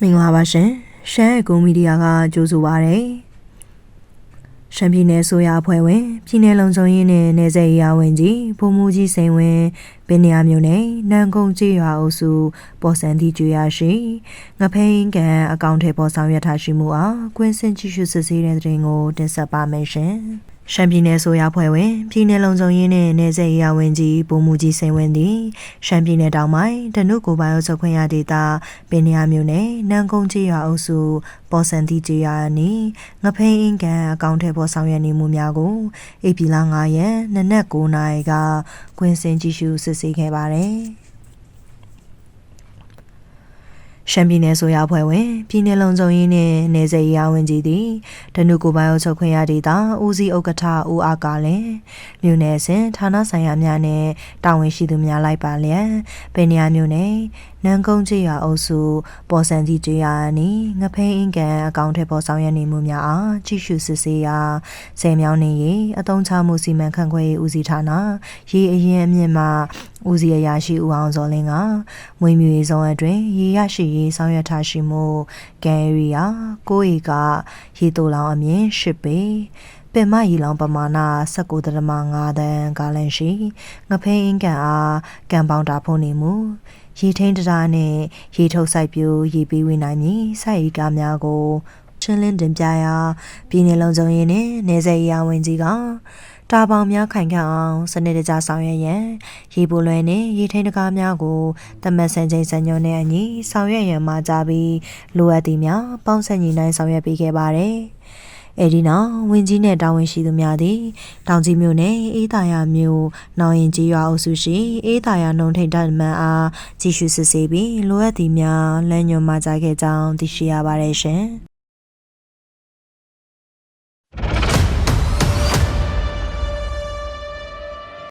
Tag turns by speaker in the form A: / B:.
A: မင်္ဂလာပါရှင်ရှမ်းအကူမီဒီယာကကြိုးဆိုပါရယ်ရှမ်းပြည်နယ်ဆိုရအဖွဲ့ဝင်ပြည်နယ်လုံခြုံရေးနဲ့နယ်စပ်ရေးရာဝန်ကြီးဗိုလ်မှူးကြီးစိန်ဝင်းပင်နေရာမြို့နယ်နန်းကုန်းကျေးရွာအုပ်စုပေါ်စံတီကျွေရရှိငဖိန်ကန်အကောင့်ထဲပေါ်ဆောင်ရွက်ထားရှိမှုအားကွင်းစင်ကြည့်ရှုစစ်ဆေးတဲ့တဲ့ရင်ကိုတင်ဆက်ပါမယ်ရှင် ရှမ်းပြည်နယ်ဆိုရဖွဲ့ဝင်ပြည်နယ်လုံခြုံရေးနဲ့နယ်စပ်ရေးရာဝန်ကြီးဗိုလ်မှူးကြီးစိန်ဝင်းသည်ရှမ်းပြည်နယ်တောင်ပိုင်းတနုကိုပိုင်အုပ်ချုပ်ခွင့်ရဒေသပင်နေရာမြို့နယ်နန်းကုန်းကျေးရွာအုပ်စုပေါ်စံတီကျေးရွာနီငဖိန်အင်ကန်အကောင့်ထဲပေါ်ဆောင်ရွက်နေမှုများကိုဧပြီလ9ရက်နနက်9နာရီကကွင်းစင်ကြည့်ရှုစစ်ဆေးခဲ့ပါတယ် ရှမ်းပြည်နယ်ဆိုရအဖွဲ့ဝင်ပြည်နယ်လုံခြုံရေးနဲ့နယ်စပ်ရေးရာဝန်ကြီးသည်ဒနုကိုပိုင်အုပ်ချုပ်ခွင့်ရဒေသဦးစီးဥက္ကဋ္ဌဦးအားကလည်းမြို့နယ်စဉ်ဌာနဆိုင်ရာများနဲ့တာဝန်ရှိသူများလိုက်ပါလျက်ပင်နေရာမြို့နယ် နန်းကုန်းကျေးရွာအုပ်စုပေါ်စံကြီးကျေးရွာနီငဖိန်အင်ကန်အကောင့်ထဲပေါ်ဆောင်ရွက်နေမှုများအားကြီးစုစစ်ဆေးရာဆယ်မြောင်းနေရေးအသုံးချမှုစီမံခန့်ခွဲရေးဦးစီးဌာနရေအရင်အမြင့်မှဦးစီးအရာရှိဦးအောင်စောလင်းကမွေးမြူရေးဆောင်အတွင်ရေရရှိရေးဆောင်ရွက်ထားရှိမှုကန်ရီယာကိုဧကရေတိုလောင်အမြင့်၈ပေပင်မရီလောင်ပမာဏ19.5တန်ကာလန်ရှိငဖိန်အင်ကန်အားကံပေါင်းတာဖုန်နေမှု ရေထိန်တရာနှင့်ရေထုတ်စိုက်ပျိုးရေပေးဝေနိုင်မည်စိုက်ရီကားများကိုရှင်းလင်းတင်ပြရာပြည်내လုံခြုံရေးနှင့်နေဆက်ရေးဝန်ကြီးကတာပေါင်များခိုင်ခန့်အောင်စနစ်တကျဆောင်ရွက်ရန်ရေပိုလွယ်နှင့်ရေထိန်တကားများကိုတမတ်ဆန်ချိန်စံညွှန်းနှင့်အညီဆောင်ရွက်ရန်မှာကြပြီးလိုအပ်သည့်များပေါင်းဆက်ညီနိုင်ဆောင်ရွက်ပေးခဲ့ပါတယ်။ အဲဒီနောက်ဝင်းကြီးနဲ့တာဝန်ရှိသူများသည်တောင်ကြီးမြို့နယ်အေးသာယာမြို့နောင်ရင်ကြီးရွာအုပ်စုရှိအေးသာယာနှုံထိန်တပ်မှန်အားကြီးစုစစ်ဆေးပြီးလိုအပ်သည့်များလမ်းညွှန်မှာကြားခဲ့ကြောင်းသိရှိရပါတယ်ရှင်။